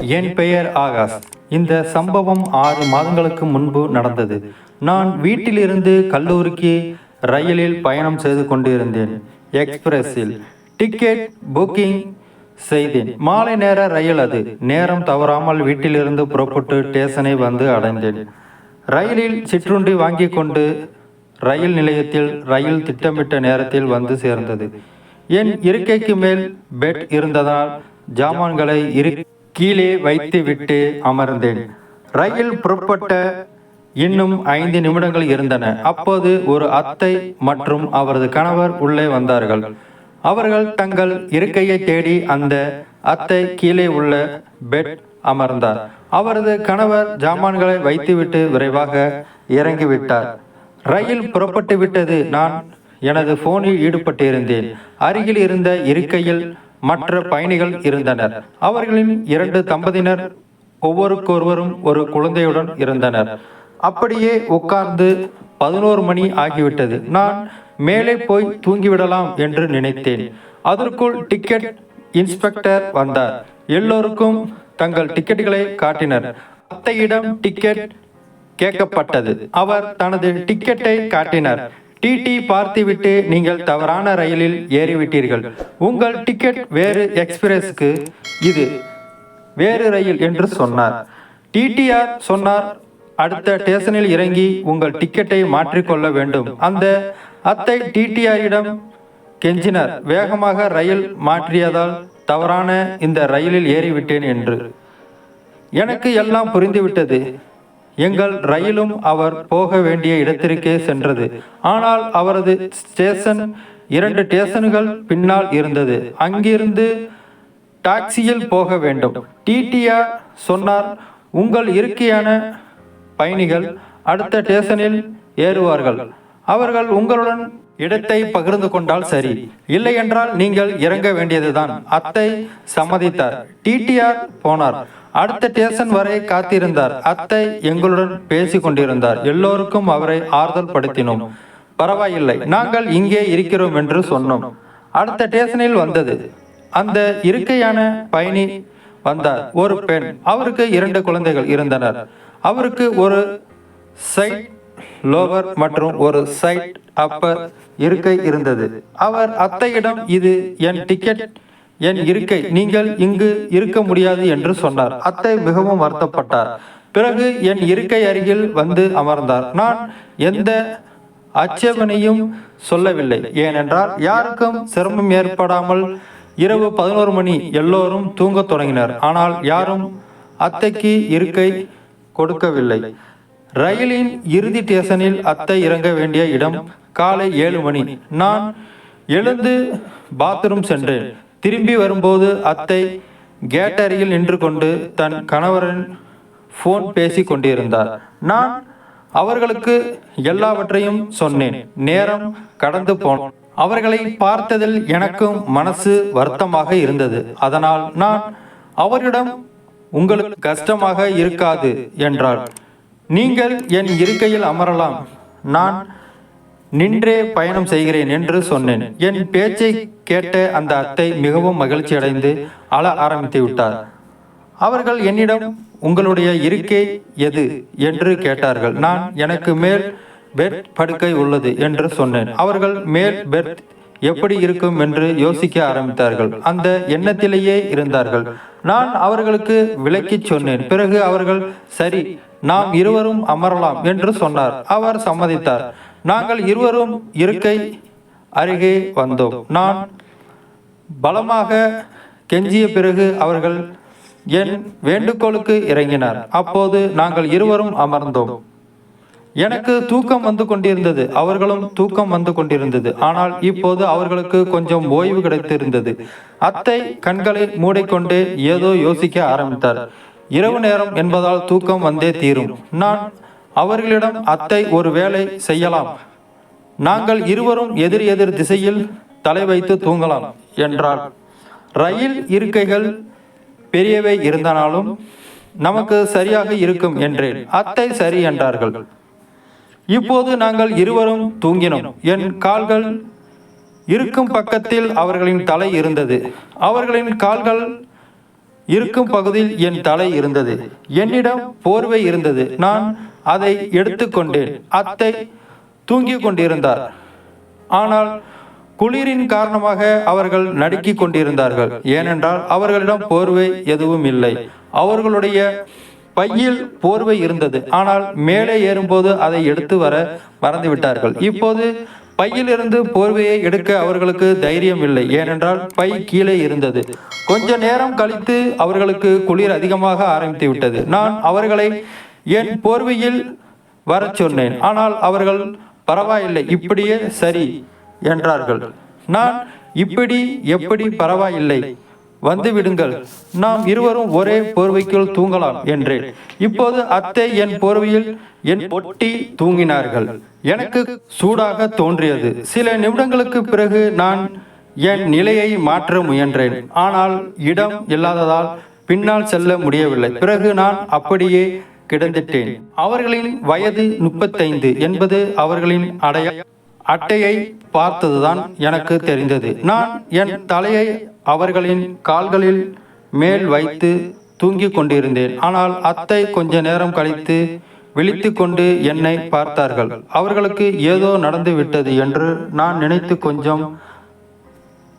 என் பெயர் ஆகாஷ். இந்த சம்பவம் ஆறு மாதங்களுக்கு முன்பு நடந்தது. நான் வீட்டிலிருந்து கல்லூரிக்கு ரயிலில் பயணம் செய்து கொண்டிருந்தேன். எக்ஸ்பிரஸில் டிக்கெட் புக்கிங் செய்தேன். மாலை நேர ரயில் அது. நேரம் தவறாமல் வீட்டிலிருந்து புறப்பட்டு ஸ்டேஷனை வந்து அடைந்தேன். ரயிலில் சிற்றுண்டி வாங்கி கொண்டு ரயில் நிலையத்தில் ரயில் திட்டமிட்ட நேரத்தில் வந்து சேர்ந்தது. என் இருக்கைக்கு மேல் பெட் இருந்ததால் ஜாமான்களை இரு கீழே வைத்துவிட்டு அமர்ந்தேன். ரயில் புறப்பட்ட இன்னும் ஐந்து நிமிடங்கள் இருந்தன. அப்போது ஒரு அத்தை மற்றும் அவரது கணவர் உள்ளே வந்தார்கள். அவர்கள் தங்கள் இருக்கையை தேடி அந்த அத்தை கீழே உள்ள பெட் அமர்ந்தார். அவரது கணவர் ஜாமான்களை வைத்துவிட்டு விரைவாக இறங்கிவிட்டார். ரயில் புறப்பட்டு விட்டது நான் எனது போனில் ஈடுபட்டிருந்தேன். அருகில் இருந்த இருக்கையில் மற்ற பயணிகள் இருந்தனர். அவர்களின் இரண்டு தம்பதியினர் ஒவ்வொருக்கொருவரும் ஒரு குழந்தையுடன் இருந்தனர். அப்படியே உட்கார்ந்து பதினோரு மணி ஆகிவிட்டது. நான் மேலே போய் தூங்கிவிடலாம் என்று நினைத்தேன். அதற்குள் டிக்கெட் இன்ஸ்பெக்டர் வந்தார். எல்லோருக்கும் தங்கள் டிக்கெட்டுகளை காட்டினர். அத்தையிடம் டிக்கெட் கேட்கப்பட்டது. அவர் தனது டிக்கெட்டை காட்டினார். டிடி பார்த்துவிட்டு நீங்கள் தவறான ரயிலில் ஏறிவிட்டீர்கள். உங்கள் டிக்கெட் வேறு எக்ஸ்பிரஸ்க்கு இது வேறு ரயில் என்று சொன்னார். டிடிஆர் சொன்னார் அடுத்த ஸ்டேஷனில் இறங்கி உங்கள் டிக்கெட்டை மாற்றிக்கொள்ள வேண்டும். அந்த அத்தை டிடிஆரிடம் கெஞ்சினார். வேகமாக ரயில் மாற்றியதால் தவறான இந்த ரயிலில் ஏறிவிட்டேன் என்று. எனக்கு எல்லாம் புரிந்துவிட்டது. எங்கள் ரயிலும் அவர் போக வேண்டிய இடத்திற்கே சென்றது. ஆனால் அவரது ஸ்டேஷன் இரண்டு ஸ்டேஷன்கள் பின்னால் இருந்தது. அங்கிருந்து டாக்ஸியில் போக வேண்டும். டிடிஆர் சொன்னார் உங்கள் இருக்கையான பயணிகள் அடுத்த ஸ்டேஷனில் ஏறுவார்கள். அவர்கள் உங்களுடன் இடத்தை பகிர்ந்து கொண்டால் சரி. இல்லை என்றால் நீங்கள் இறங்க வேண்டியதுதான். அத்தை சம்மதித்தார். டிடிஆர் போனார். அடுத்த ஸ்டேஷன் வரை காத்திருந்தார். அத்தை எங்களுடன் பேசி கொண்டிருந்தார் எல்லோருக்கும் அவரை ஆறுதல் படுத்தினோம். பரவாயில்லை. நாங்கள் இங்கே இருக்கிறோம் என்று சொன்னோம். அடுத்த ஸ்டேஷனில் வந்தது. அந்த இருக்கையான பயணி வந்தார். ஒரு பெண். அவருக்கு இரண்டு குழந்தைகள் இருந்தனர். அவருக்கு ஒரு சைட் லோவர் மற்றும் ஒரு சைட் அப்பர் இருக்கை இருந்தது. அவர் அத்தையிடம் இது என் டிக்கெட் என் இருக்கை நீங்கள் இங்கு இருக்க முடியாது என்று சொன்னார். அத்தை மிகவும் வருத்தப்பட்டார். பிறகு என் இருக்கை அருகில் வந்து அமர்ந்தார். நான் எந்த அச்சேபனையும் சொல்லவில்லை. ஏனென்றால் யாருக்கும் சிரமம் ஏற்படாமல் இரவு பதினோரு மணி எல்லோரும் தூங்கத் தொடங்கினர். ஆனால் யாரும் அத்தைக்கு இருக்கை கொடுக்கவில்லை. ரயிலின் இறுதி ஸ்டேஷனில் அத்தை இறங்க வேண்டிய இடம் காலை ஏழு மணி. நான் எழுந்து பாத்ரூம் சென்றேன். திரும்பி வரும்போது அத்தை கேட்டரியில் நின்று கொண்டு தன் கணவரின் ஃபோன் பேசி கொண்டிருந்தார். நான் அவர்களுக்கு எல்லாவற்றையும் சொன்னேன். நேரம் கடந்து போனோம் அவர்களை பார்த்ததில் எனக்கும் மனசு வருத்தமாக இருந்தது. அதனால் நான் அவரிடம் உங்களுக்கு கஷ்டமாக இருக்காது என்றாள். நீங்கள் என் இருக்கையில் அமரலாம். நான் நின்றே பயணம் செய்கிறேன் என்று சொன்னேன். என் பேச்சை கேட்ட அந்த அத்தை மிகவும் மகிழ்ச்சி அடைந்து அழ ஆரம்பித்து விட்டார். அவர்கள் என்னிடம் உங்களுடைய இருக்கை எது? என்று கேட்டார்கள். நான் எனக்கு மேல் பெட் படுக்கை உள்ளது என்று சொன்னேன். அவர்கள் மேல் பெட் எப்படி இருக்கும்? என்று யோசிக்க ஆரம்பித்தார்கள். அந்த எண்ணத்திலேயே இருந்தார்கள். நான் அவர்களுக்கு விளக்கிச் சொன்னேன். பிறகு அவர்கள் சரி நாம் இருவரும் அமரலாம் என்று சொன்னார். அவர் சம்மதித்தார். நாங்கள் இருவரும் இருக்கை அருகே வந்தோம். நான் பலமாக கெஞ்சிய பிறகு அவர்கள் என் வேண்டுகோளுக்கு இறங்கினார். அப்போது நாங்கள் இருவரும் அமர்ந்தோம். எனக்கு தூக்கம் வந்து கொண்டிருந்தது. அவர்களும் தூக்கம் வந்து கொண்டிருந்தது. ஆனால் இப்போது அவர்களுக்கு கொஞ்சம் ஓய்வு கிடைத்திருந்தது. அத்தை கண்களை மூடிக்கொண்டு ஏதோ யோசிக்க ஆரம்பித்தார். இரவு நேரம் என்பதால் தூக்கம் வந்தே தீரும். நான் அவர்களிடம் அத்தை ஒரு வேலை செய்யலாம். நாங்கள் இருவரும் எதிர் எதிர் திசையில் தலை வைத்து தூங்கலாம் என்றார். ரயில் இருக்கைகள் பெரியவை இருந்தனாலும் நமக்கு சரியாக இருக்கும் என்றேன். அத்தை சரி என்றார்கள். இப்போது நாங்கள் இருவரும் தூங்கினோம். என் கால்கள் இருக்கும் பக்கத்தில் அவர்களின் தலை இருந்தது. அவர்களின் கால்கள் இருக்கும் பகுதியில் என் தலை இருந்தது. என்னிடம் போர்வை இருந்தது. நான் அதை எடுத்துக்கொண்டேன். அத்தை தூங்கிக் கொண்டிருந்தார். ஆனால் குளிரின் காரணமாக அவர்கள் நடுக்கிக் கொண்டிருந்தார்கள். ஏனென்றால் அவர்களிடம் போர்வை எதுவும் இல்லை. அவர்களுடைய பையில் போர்வை இருந்தது. ஆனால் மேலே ஏறும்போது அதை எடுத்து வர மறந்துவிட்டார்கள். இப்போது பையிலிருந்து போர்வையை எடுக்க அவர்களுக்கு தைரியம் இல்லை ஏனென்றால் பை கீழே இருந்தது. கொஞ்ச நேரம் கழித்து அவர்களுக்கு குளிர் அதிகமாக ஆரம்பித்து விட்டது. நான் அவர்களை என் போர்வையில் வரச் சொன்னேன். ஆனால் அவர்கள் பரவாயில்லை இப்படியே சரி என்றார்கள். நான் இப்படி எப்படி பரவாயில்லை? வந்து விடுங்கள் நாம் இருவரும் ஒரே போர்வைக்குள் தூங்கலாம் என்றேன் இப்போது அத்தை என் போர்வையில் என் ஒட்டி தூங்கினார்கள். எனக்கு சூடாக தோன்றியது. சில நிமிடங்களுக்கு பிறகு நான் என் நிலையை மாற்ற முயன்றேன். ஆனால் இடம் இல்லாததால் பின்னால் செல்ல முடியவில்லை. பிறகு நான் அப்படியே கிடந்துட்டேன். அவர்களின் வயது முப்பத்தைந்து என்பது அவர்களின் அடைய அட்டையை பார்த்ததுதான் எனக்கு தெரிந்தது. நான் என் தலையை அவர்களின் கால்களில் மேல் வைத்து தூங்கிக் கொண்டிருந்தேன். ஆனால் அத்தை கொஞ்ச நேரம் கழித்து விழித்து கொண்டு என்னை பார்த்தார்கள். அவர்களுக்கு ஏதோ நடந்து விட்டது என்று நான் நினைத்து கொஞ்சம்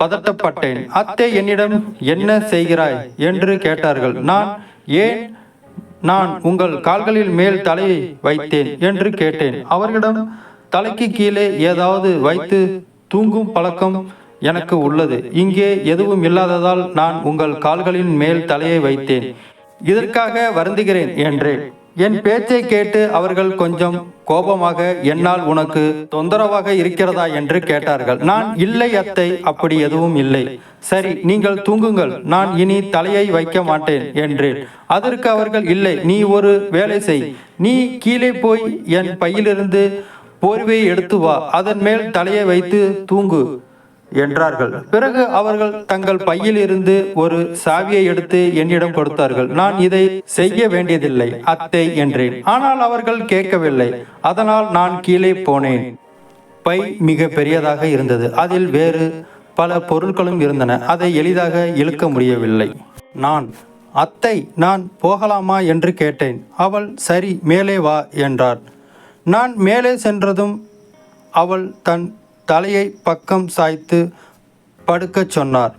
பதட்டப்பட்டேன். அத்தை என்னிடம் என்ன செய்கிறாய்? என்று கேட்டார்கள். நான் ஏன் நான் உங்கள் கால்களில் மேல் தலையை வைத்தேன்? என்று கேட்டேன். அவர்களிடம் தலைக்கு கீழே ஏதாவது வைத்து தூங்கும் பழக்கம் எனக்கு உள்ளது. இங்கே எதுவும் இல்லாததால் நான் உங்கள் கால்களின் மேல் தலையை வைத்தேன். இதற்காக வருந்துகிறேன் என்றேன் என் பேச்சை கேட்டு அவர்கள் கொஞ்சம் கோபமாக என்னால் உனக்கு தொந்தரவாக இருக்கிறதா? என்று கேட்டார்கள். நான் இல்லை அத்தை அப்படி எதுவும் இல்லை. சரி நீங்கள் தூங்குங்கள். நான் இனி தலையை வைக்க மாட்டேன் என்றேன். அதற்கு அவர்கள் இல்லை நீ ஒரு வேலை செய். நீ கீழே போய் என் பையிலிருந்து போர்வையை எடுத்து வா அதன் மேல் தலையை வைத்து தூங்கு என்றார்கள். பிறகு அவர்கள் தங்கள் பையில் இருந்து ஒரு சாவியை எடுத்து என்னிடம் கொடுத்தார்கள். நான் இதை செய்ய வேண்டியதில்லை அத்தை என்றேன். ஆனால் அவர்கள் கேட்கவில்லை. அதனால் நான் கீழே போனேன். பை மிக பெரியதாக இருந்தது. அதில் வேறு பல பொருட்களும் இருந்தன. அதை எளிதாக இழுக்க முடியவில்லை. நான் அத்தை நான் போகலாமா என்று கேட்டேன். அவள் சரி மேலே வா என்றார். நான் மேலே சென்றதும் அவள் தன் தலையை பக்கம் சாய்த்து படுக்கச் சொன்னார்.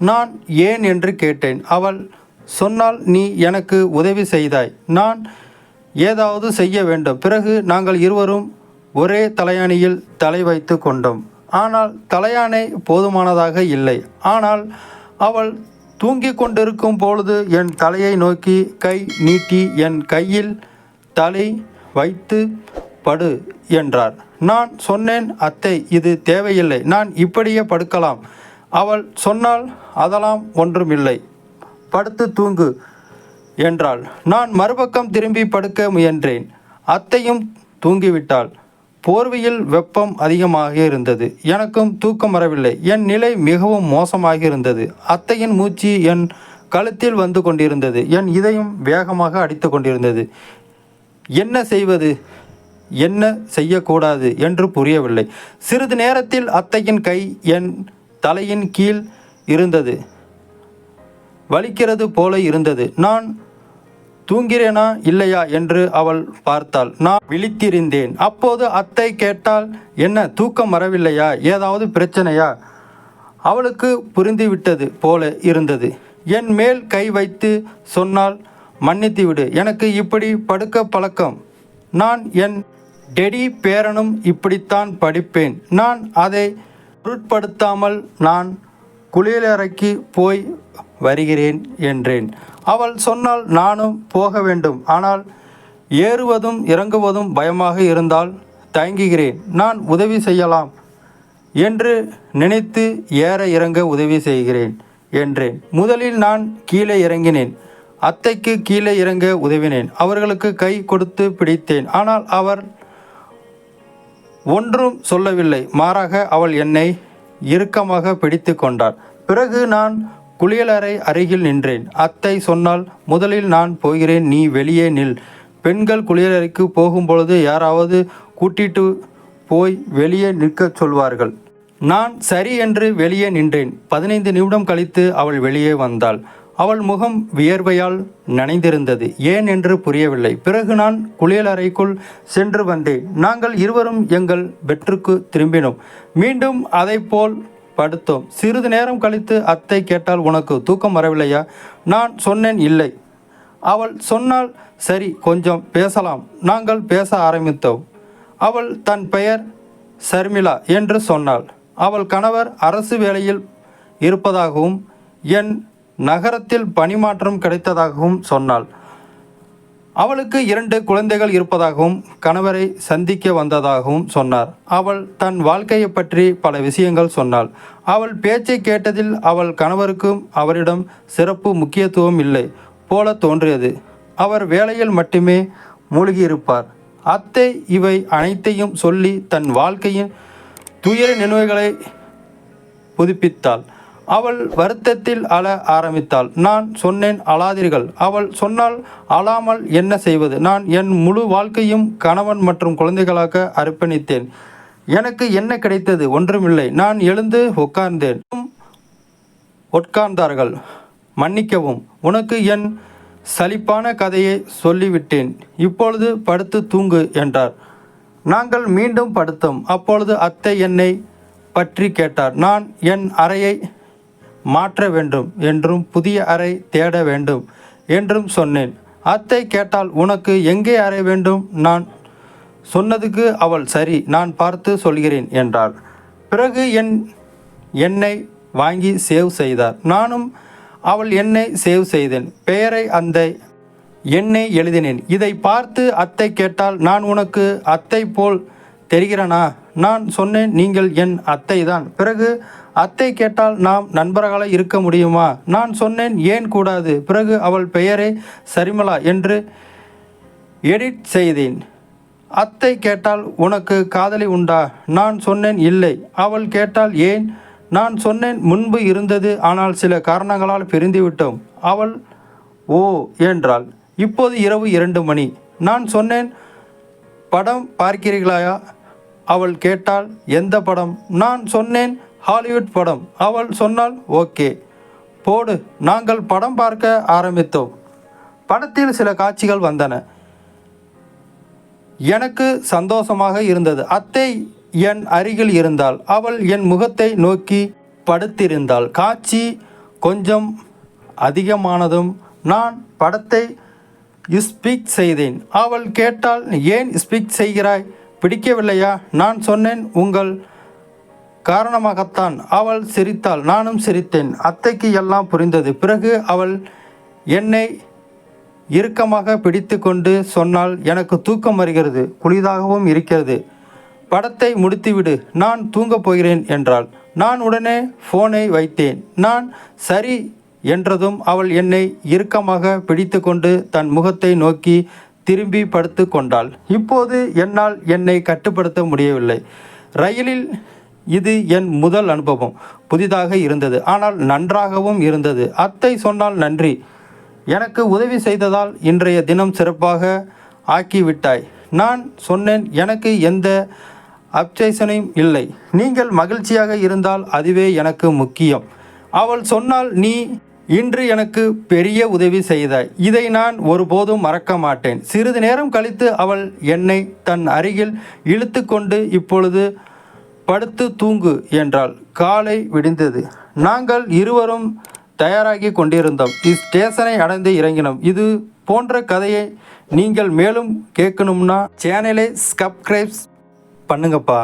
நான் ஏன் என்று கேட்டேன். அவள் சொன்னால் நீ எனக்கு உதவி செய்தாய். நான் ஏதாவது செய்ய வேண்டும். பிறகு நாங்கள் இருவரும் ஒரே தலையணியில் தலை வைத்து கொண்டோம். ஆனால் தலையானை போதுமானதாக இல்லை. ஆனால் அவள் தூங்கிக் கொண்டிருக்கும் பொழுது என் தலையை நோக்கி கை நீட்டி என் கையில் தலை வைத்து படு என்றார். நான் சொன்னேன் அத்தை இது தேவையில்லை. நான் இப்படியே படுக்கலாம். அவள் சொன்னால் அதெல்லாம் ஒன்றுமில்லை. படுத்து தூங்கு என்றாள். நான் மறுபக்கம் திரும்பி படுக்க முயன்றேன். அத்தையும் தூங்கிவிட்டாள். போர்வையில் வெப்பம் அதிகமாக இருந்தது. எனக்கும் தூக்கம் வரவில்லை. என் நிலை மிகவும் மோசமாக இருந்தது. அத்தையின் மூச்சு என் கழுத்தில் வந்து கொண்டிருந்தது. என் இதயம் வேகமாக அடித்து கொண்டிருந்தது. என்ன செய்வது? என்ன செய்யக்கூடாது என்று புரியவில்லை. சிறிது நேரத்தில் அத்தையின் கை என் தலையின் கீழ் இருந்தது. வலிக்கிறது போல இருந்தது. நான் தூங்கிறேனா இல்லையா? என்று அவள் பார்த்தாள். நான் விழித்திருந்தேன். அப்போது அத்தை கேட்டால் என்ன தூக்கம் வரவில்லையா? ஏதாவது பிரச்சனையா? அவளுக்கு புரிந்துவிட்டது போல இருந்தது. என் மேல் கை வைத்து சொன்னால் மன்னித்து விடு எனக்கு இப்படி படுக்க பழக்கம். நான் என் டெடி பேரனும் இப்படித்தான் படிப்பேன். நான் அதை பொருட்படுத்தாமல் நான் குளியலறைக்கு போய் வருகிறேன் என்றேன். அவள் சொன்னால் நானும் போக வேண்டும். ஆனால் ஏறுவதும் இறங்குவதும் பயமாக இருந்தால் தயங்குகிறேன். நான் உதவி செய்யலாம் என்று நினைத்து ஏற இறங்க உதவி செய்கிறேன் என்றேன். முதலில் நான் கீழே இறங்கினேன். அத்தைக்கு கீழே இறங்க உதவினேன். அவர்களுக்கு கை கொடுத்து பிடித்தேன். ஆனால் அவர் ஒன்றும் சொல்லவில்லை. மாறாக அவள் என்னை இறுக்கமாக பிடித்து கொண்டாள். பிறகு நான் குளியலறை அருகில் நின்றேன். அத்தை சொன்னால் முதலில் நான் போகிறேன் நீ வெளியே நில். பெண்கள் குளியலறைக்கு போகும்பொழுது யாராவது கூட்டிட்டு போய் வெளியே நிற்கச் சொல்வார்கள். நான் சரி என்று வெளியே நின்றேன். பதினைந்து நிமிடம் கழித்து அவள் வெளியே வந்தாள். அவள் முகம் வியர்வையால் நனைந்திருந்தது. ஏன் என்று புரியவில்லை. பிறகு நான் குளியலறைக்குள் சென்று வந்தேன். நாங்கள் இருவரும் எங்கள் பெற்றுக்கு திரும்பினோம். மீண்டும் அதைப்போல் படுத்தோம். சிறிது நேரம் கழித்து அத்தை கேட்டால் உனக்கு தூக்கம் வரவில்லையா? நான் சொன்னேன் இல்லை. அவள் சொன்னால் சரி கொஞ்சம் பேசலாம். நாங்கள் பேச ஆரம்பித்தோம். அவள் தன் பெயர் சர்மிளா என்று சொன்னாள். அவள் கணவர் அரசு வேலையில் இருப்பதாகவும் என் நகரத்தில் பணிமாற்றம் கிடைத்ததாகவும் சொன்னாள். அவளுக்கு இரண்டு குழந்தைகள் இருப்பதாகவும் கணவரை சந்திக்க வந்ததாகவும் சொன்னார். அவள் தன் வாழ்க்கையை பற்றி பல விஷயங்கள் சொன்னாள். அவள் பேச்சை கேட்டதில் அவள் கணவருக்கும் அவரிடம் சிறப்பு முக்கியத்துவம் இல்லை போல தோன்றியது. அவர் வேலையில் மட்டுமே மூழ்கியிருப்பார். அத்தை இவை அனைத்தையும் சொல்லி தன் வாழ்க்கையின் துயர நினைவுகளை புதுப்பித்தாள். அவள் வருத்தத்தில் அழ ஆரம்பித்தாள். நான் சொன்னேன் அழாதீர்கள். அவள் சொன்னால் அழாமல் என்ன செய்வது? நான் என் முழு வாழ்க்கையும் கணவன் மற்றும் குழந்தைகளாக அர்ப்பணித்தேன். எனக்கு என்ன கிடைத்தது? ஒன்றுமில்லை. நான் எழுந்து உட்கார்ந்தேன். உட்கார்ந்தார்கள். மன்னிக்கவும் உனக்கு என் சலிப்பான கதையை சொல்லிவிட்டேன். இப்பொழுது படுத்து தூங்கு என்றார். நாங்கள் மீண்டும் படுத்தோம். அப்பொழுது அத்தை என்னை பற்றி கேட்டார். நான் என் அறையை மாற்ற வேண்டும் என்றும் புதிய அறை தேட வேண்டும் என்றும் சொன்னேன். அத்தை கேட்டால் உனக்கு எங்கே அறை வேண்டும்? நான் சொன்னதுக்கு அவள் சரி நான் பார்த்து சொல்கிறேன் என்றாள். பிறகு என் என்னை வாங்கி சேவ் செய்தார். நானும் அவள் என்னை சேவ் செய்தேன். பெயரை அந்த எண்ணை எழுதினேன். இதை பார்த்து அத்தை கேட்டால் நான் உனக்கு அத்தை போல் தெரிகிறனா? நான் சொன்னேன் நீங்கள் என் அத்தை தான் பிறகு அத்தை கேட்டால் நாம் நண்பர்களாக இருக்க முடியுமா? நான் சொன்னேன் ஏன் கூடாது? பிறகு அவள் பெயரே சரிமலா என்று எடிட் செய்தேன். அத்தை கேட்டால் உனக்கு காதலி உண்டா? நான் சொன்னேன் இல்லை. அவள் கேட்டால் ஏன்? நான் சொன்னேன் முன்பு இருந்தது ஆனால் சில காரணங்களால் பிரிந்துவிட்டோம். அவள் ஓ என்றாள். இப்போது இரவு இரண்டு மணி. நான் சொன்னேன் படம் பார்க்கிறீர்களா அவள் கேட்டால் எந்த படம்? நான் சொன்னேன் ஹாலிவுட் படம். அவள் சொன்னால் ஓகே போடு நாங்கள் படம் பார்க்க ஆரம்பித்தோம். படத்தில் சில காட்சிகள் வந்தன. எனக்கு சந்தோஷமாக இருந்தது. அத்தை என் அருகில் இருந்தாள். அவள் என் முகத்தை நோக்கி படுத்திருந்தாள். காட்சி கொஞ்சம் அதிகமானதும் நான் படத்தை ஸ்பீக் செய்தேன். அவள் கேட்டால் ஏன் ஸ்பீக் செய்கிறாய்? பிடிக்கவில்லையா? நான் சொன்னேன் உங்கள் காரணமாகத்தான் அவள் சிரித்தாள். நானும் சிரித்தேன். அத்தைக்கு எல்லாம் புரிந்தது. பிறகு அவள் என்னை இறுக்கமாக பிடித்து கொண்டு சொன்னால் எனக்கு தூக்கம் வருகிறது. குளிதாகவும் இருக்கிறது. படத்தை முடித்துவிடு. நான் தூங்கப் போகிறேன் என்றாள். நான் உடனே ஃபோனை வைத்தேன். நான் சரி என்றதும் அவள் என்னை இறுக்கமாக பிடித்து கொண்டு தன் முகத்தை நோக்கி திரும்பி படுத்து கொண்டாள். இப்போது என்னால் என்னை கட்டுப்படுத்த முடியவில்லை. ரயிலில் இது என் முதல் அனுபவம். புதிதாக இருந்தது. ஆனால் நன்றாகவும் இருந்தது. அத்தை சொன்னால் நன்றி. எனக்கு உதவி செய்ததால் இன்றைய தினம் சிறப்பாக ஆக்கிவிட்டாய். நான் சொன்னேன் எனக்கு எந்த அப்சேஷனையும் இல்லை. நீங்கள் மகிழ்ச்சியாக இருந்தால் அதுவே எனக்கு முக்கியம். அவள் சொன்னால் நீ இன்று எனக்கு பெரிய உதவி செய்தாய். இதை நான் ஒருபோதும் மறக்க மாட்டேன். சிறிது நேரம் கழித்து அவள் என்னை தன் அருகில் இழுத்து கொண்டு இப்பொழுது படுத்து தூங்கு என்றாள் காலை விடிந்தது. நாங்கள் இருவரும் தயாராகி கொண்டிருந்தோம். ஸ்டேஷனை அடைந்து இறங்கினோம். இது போன்ற கதையை நீங்கள் மேலும் கேட்கணும்னா சேனலை சப்ஸ்கிரைப் பண்ணுங்கப்பா.